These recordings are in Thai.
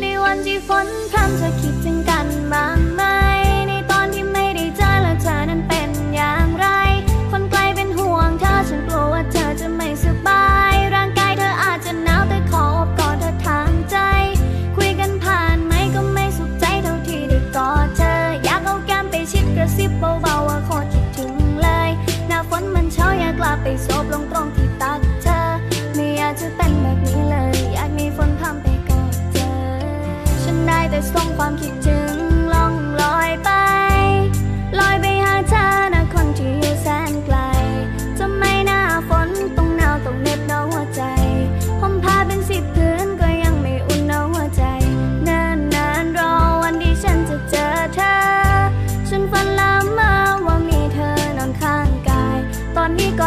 ในวันที่ฝนพรำจะคิดถึงกัน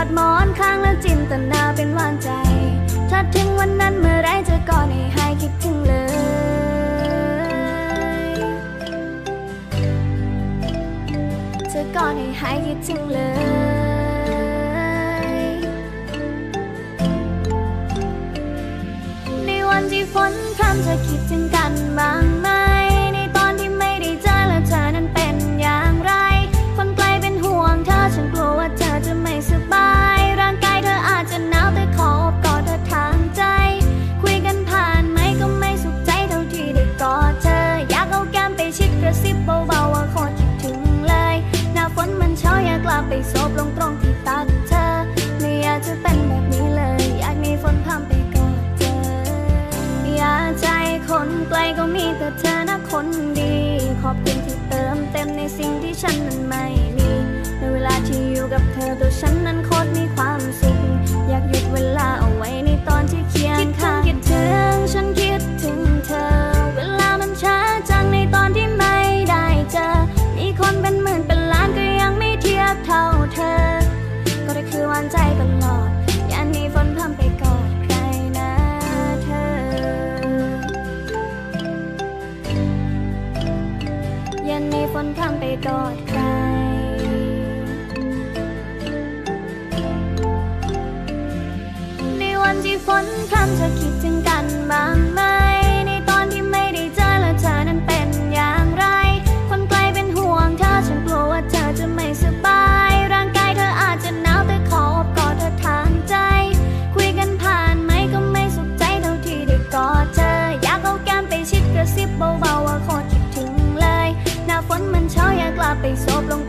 ดหมอนข้างแล้วจินตนาเป็นวานใจ ถ้าถึงวันนั้นเมื่อไรจะก่อนให้หายคิดถึงเลยจะก่อนให้หายคิดถึงเลยในวันที่ฝนพรำจะคิดถึงกันบ้าง แต่เธอนะคนดี ขอบคุณที่เติมเต็มในสิ่งที่ฉันนั้นไม่มี ในเวลาที่อยู่กับเธอตัวฉัน กอดใคร ในวันที่ฝนพรำเธอคิดถึงกันบ้างไหม ในตอนที่ไม่ได้เจอแล้วเธอนั้นเป็นอย่างไร คนไกลเป็นห่วงเธอฉันกลัวว่าเธอจะไม่สบาย ร่างกายเธออาจจะหนาวแต่ขอบกอดเธอทางใจ คุยกันผ่านไหมก็ไม่สุขใจเท่าที่ได้กอดเธอ อยากเอาแก้มไปชิดกระซิบเบา sobrang